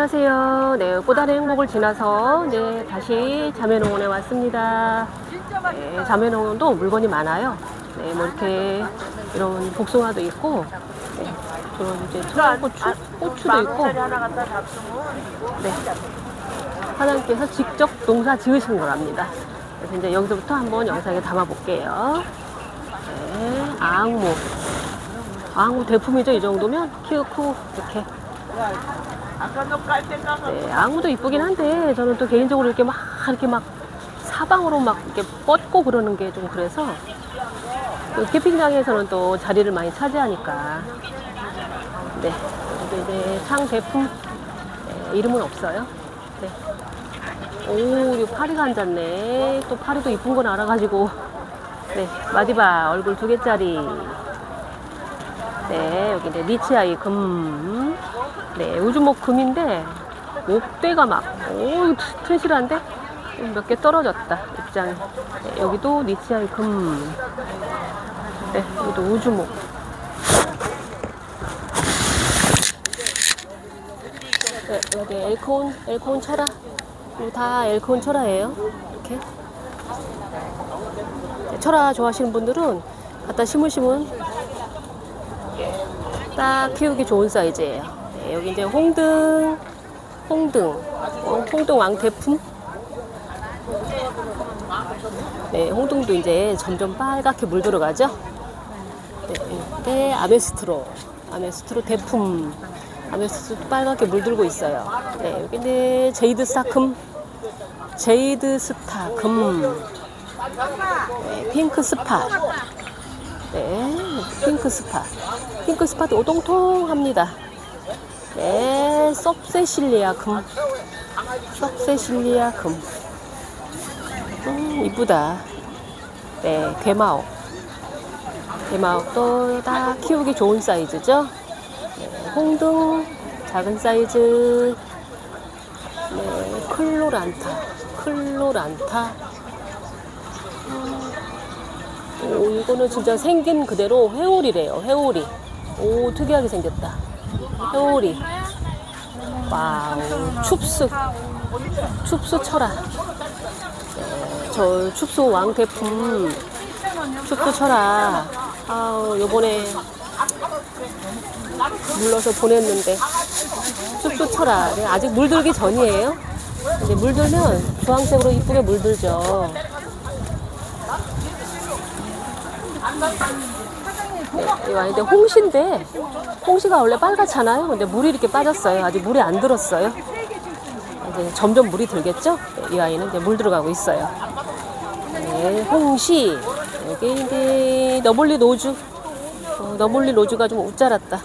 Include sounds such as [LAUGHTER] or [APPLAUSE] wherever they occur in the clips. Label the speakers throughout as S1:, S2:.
S1: 안녕하세요. 네, 꽃다리 행복을 지나서 네, 다시 자매농원에 왔습니다. 네, 자매농원도 물건이 많아요. 네, 뭐 이렇게 이런 복숭아도 있고, 네, 그런 이제 청양고추, 고추도 있고, 네, 사장님께서 직접 농사 지으신 거랍니다. 그래서 이제 여기서부터 한번 영상에 담아 볼게요. 네, 앙모. 앙모 대품이죠. 이 정도면 키가 크고 이렇게
S2: 까서
S1: 네, 앙무도 이쁘긴 한데 저는 또 개인적으로 이렇게 막 이렇게 막 사방으로 막 이렇게 뻗고 그러는 게 좀 그래서 또 캠핑장에서는 또 자리를 많이 차지하니까 네 이제 창 제품 네, 이름은 없어요. 네. 오, 이 파리가 앉았네. 또 파리도 이쁜 건 알아가지고. 네, 마디바 얼굴 두 개짜리. 네, 여기 이제 리치아이 금. 네, 요즘 뭐 금인데, 목대가 막, 오, 튼실한데? 몇 개 떨어졌다, 입장이. 네, 여기도 리치아이 금. 네, 여기도 우주목. 네, 여기 엘콘, 엘콘 철화. 다 엘콘 철화예요. 이렇게. 네, 철화 좋아하시는 분들은 갖다 심으시면 딱 키우기 좋은 사이즈예요. 네, 여기 이제 홍등, 홍등, 어, 홍등 왕태품. 네, 홍등도 이제 점점 빨갛게 물 들어가죠. 네, 이게 아메스트로, 아메스트로 대품. 아메스트로 빨갛게 물들고 있어요. 네, 여기 이제 제이드 스타금, 제이드 스타금, 네, 핑크 스파. 네, 핑크 스파. 핑크 스파도 오동통합니다. 네, 섭세실리아 금. 섭세실리아 금. 음, 이쁘다. 네, 괴마옥. 괴마옥도 다 키우기 좋은 사이즈죠. 네, 홍등, 작은 사이즈. 네, 클로란타. 클로란타. 오, 이거는 진짜 생긴 그대로 회오리래요. 회오리. 오, 특이하게 생겼다. 회오리. 와우, 춥수. 춥수 철아. 네, 저 춥수 왕대품. 춥수 철아. 아우, 요번에 물러서 보냈는데. 춥수 철아. 네, 아직 물들기 전이에요. 이제 물들면 주황색으로 이쁘게 물들죠. 네, 이거 아닌데 홍시인데 홍시가 원래 빨갛잖아요. 근데 물이 이렇게 빠졌어요. 아직 물이 안 들었어요. 이제 점점 물이 들겠죠? 네, 이 아이는 이제 물 들어가고 있어요. 네, 홍시 여기 이제 너블리 로즈 어, 너블리 로즈가 좀 웃자랐다.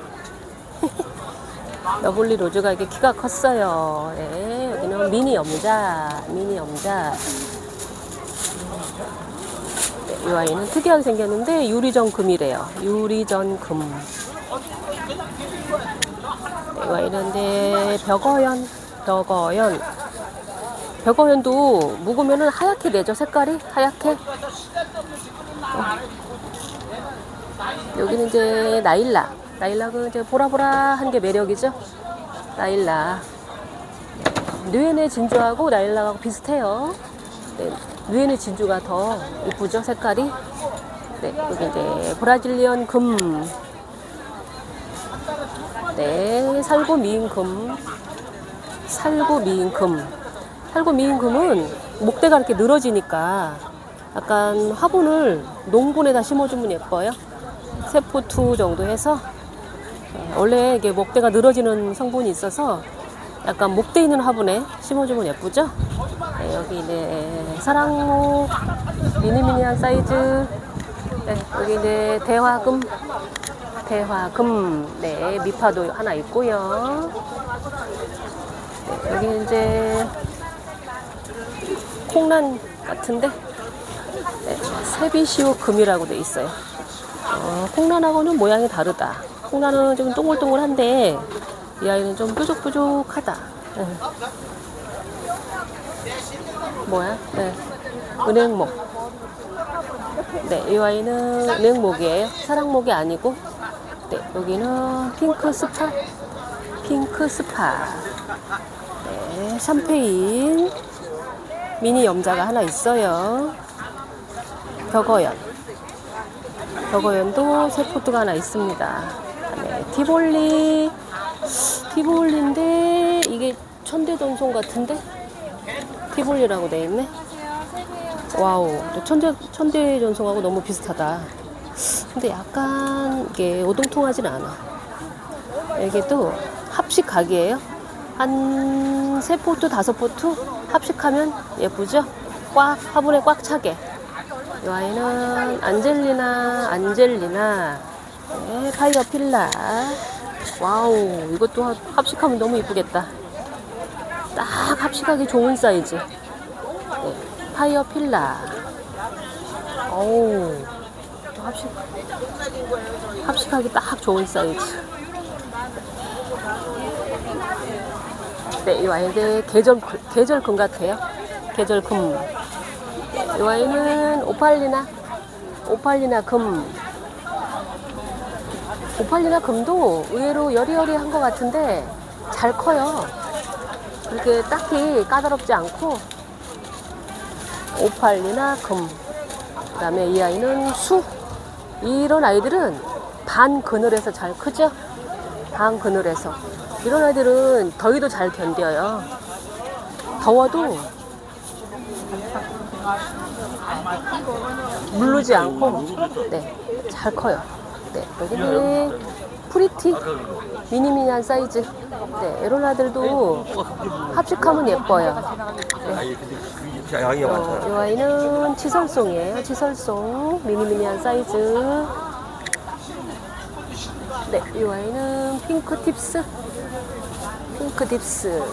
S1: [LAUGHS] 너블리 로즈가 이게 키가 컸어요. 네, 여기는 미니 염자, 미니 염자. 이 아이는 특이하게 생겼는데 유리전 금이래요. 유리전 금. 이 아이는 이제 벽어연, 벽어연. 벽어연도 묵으면은 하얗게 내죠 색깔이 하얗게. 어. 여기는 이제 나일락. 나일락은 이제 보라보라한 게 매력이죠. 나일락. 뉘에네 진주하고 나일락하고 비슷해요. 네, 뉘에네 진주가 더 이쁘죠 색깔이. 네, 여기 이제 브라질리언 금. 네, 살구 미인 금. 살구 미인 금. 살구 미인 금은 목대가 이렇게 늘어지니까 약간 화분을 농분에다 심어주면 예뻐요. 세포2 정도 해서 네, 원래 이게 목대가 늘어지는 성분이 있어서 약간 목대 있는 화분에 심어주면 예쁘죠? 네, 여기 이제 사랑목 미니미니한 사이즈 네, 여기 이제 대화금 대화금 네 미파도 하나 있고요. 네, 여기 이제 콩란 같은데 네, 세비시오 금이라고 돼 있어요. 어, 콩란하고는 모양이 다르다. 콩란은 좀 동글동글한데 이 아이는 좀 뾰족뾰족하다. 네. 뭐야? 네. 은행목. 네, 이 아이는 은행목이에요. 사랑목이 아니고. 네, 여기는 핑크 스파. 핑크 스파. 네, 샴페인. 미니 염자가 하나 있어요. 벽어연. 벽어연도 새 포트가 하나 있습니다. 네, 티볼리. 티볼리인데 이게 천대전송 같은데? 티볼리라고 돼 있네. 와우, 천대 천대 전송하고 너무 비슷하다. 근데 약간 이게 오동통하진 않아. 또 합식 각이에요. 한 세 포트, 다섯 포트 합식하면 예쁘죠? 꽉 화분에 꽉 차게. 이 아이는 안젤리나, 안젤리나, 네, 파이어 필라. 와우, 이것도 합- 합식하면 너무 이쁘겠다. 딱 합식하기 좋은 사이즈. 네, 파이어 필라. 어우, 또 합식, 합식하기 딱 좋은 사이즈. 네, 이 와인은 계절, 계절금 같아요. 계절금. 네, 이 와인은 오팔리나, 오팔리나 금. 오팔리나 금도 의외로 여리여리한 것 같은데 잘 커요. 그렇게 딱히 까다롭지 않고 오팔리나 금. 그 다음에 이 아이는 수. 이런 아이들은 반 그늘에서 잘 크죠? 반 그늘에서. 이런 아이들은 더위도 잘 견뎌요. 더워도 물르지 않고, 네, 잘 커요. 네, 여기는 프리티 미니미니한 사이즈. 네, 아들도 합식하면 예뻐요.
S3: 아니 근데 그 양이 많잖아.
S1: 어, 이 아이는 치설송이에요. 치설송 미니미니한 사이즈. 네, 이 아이는 핑크 팁스. 핑크 tip스.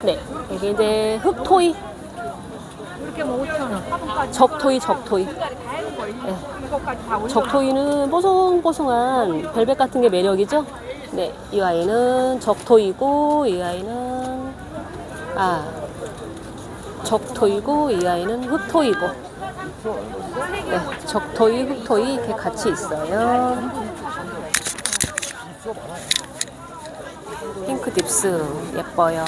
S1: 네, 이게 이제 흑토이.
S2: 이렇게 뭐 5천 원. 화분까지
S1: 적토이, 적토이. 네. 적토이는 뽀송뽀송한 벨벳 같은 게 매력이죠? 네, 이 아이는 적토이고, 이 아이는, 아, 적토이고, 이 아이는 흑토이고. 네, 적토이, 흑토이 이렇게 같이 있어요. 핑크 딥스 예뻐요.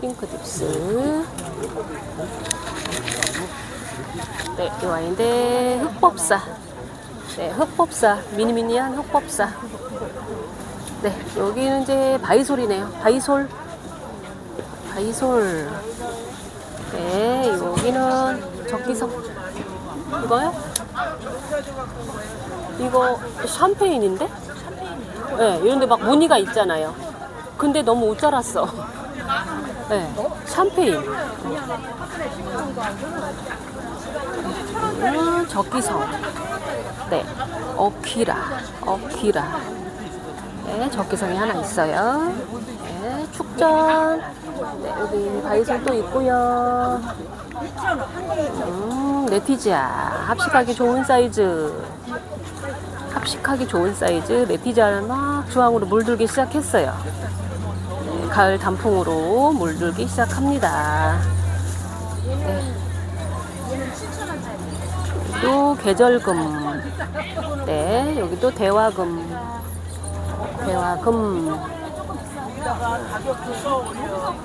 S1: 핑크 딥스. 네, 이 와인인데 흑법사. 네, 흑법사. 미니미니한 흑법사. 네, 여기는 이제 바이솔이네요. 바이솔. 바이솔. 네, 여기는 적기성. 이거요? 이거 샴페인인데? 네, 이런데 막 무늬가 있잖아요. 근데 너무 옷 자랐어. 네, 샴페인. 음, 적기성. 네, 어퀴라. 어퀴라. 네, 적기성이 하나 있어요. 네, 축전. 네, 여기 바이솔 또 있고요. 음, 레티지아. 합식하기 좋은 사이즈. 합식하기 좋은 사이즈. 레티지아는 막 주황으로 물들기 시작했어요. 네, 가을 단풍으로 물들기 시작합니다. 네. 또 계절금. 네, 여기도 대화금. 대화금.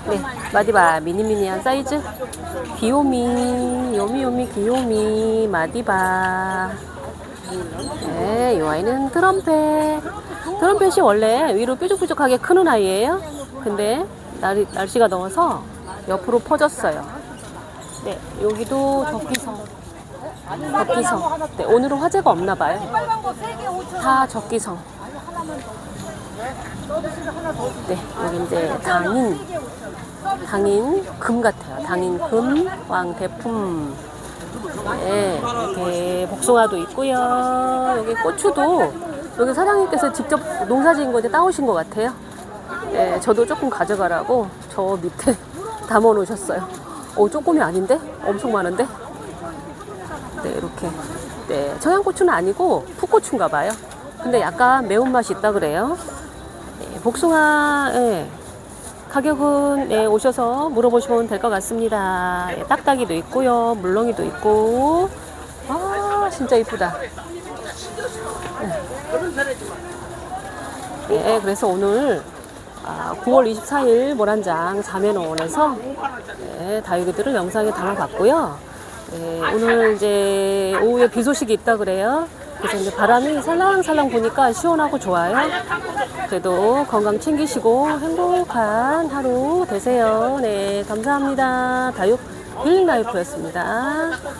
S1: 네, 마디바 미니미니한 사이즈. 귀요미, 요미요미 귀요미, 마디바. 네, 이 아이는 트럼펫. 트럼펫이 원래 위로 뾰족뾰족하게 크는 아이예요. 근데 날, 날씨가 더워서 옆으로 퍼졌어요. 네, 여기도 적기성. 적기성. 네, 오늘은 화재가 없나 봐요. 다 적기성. 네, 여기 이제 당인. 당인 금 같아요. 당인 금, 왕 대품. 네, 이렇게 복숭아도 있고요. 여기 고추도 여기 사장님께서 직접 농사 지은 건데 따오신 것 같아요. 네, 저도 조금 가져가라고 저 밑에 [LAUGHS] 담아 놓으셨어요. 어, 조금이 아닌데? 엄청 많은데? 네, 이렇게. 네, 청양고추는 아니고 풋고추인가 봐요. 근데 약간 매운맛이 있다 그래요. 네, 복숭아, 예. 가격은 네, 오셔서 물어보시면 될 것 같습니다. 예, 딱딱이도 있고요. 물렁이도 있고. 아, 진짜 이쁘다. 네. 네, 그래서 오늘 아, 9월 24일 모란장 자매농원에서 네, 다육이들을 영상에 담아봤고요. 네, 오늘 이제 오후에 비 소식이 있다 그래요. 그래서 이제 바람이 살랑살랑 부니까 시원하고 좋아요. 그래도 건강 챙기시고 행복한 하루 되세요. 네, 감사합니다. 다육 힐링 라이프였습니다.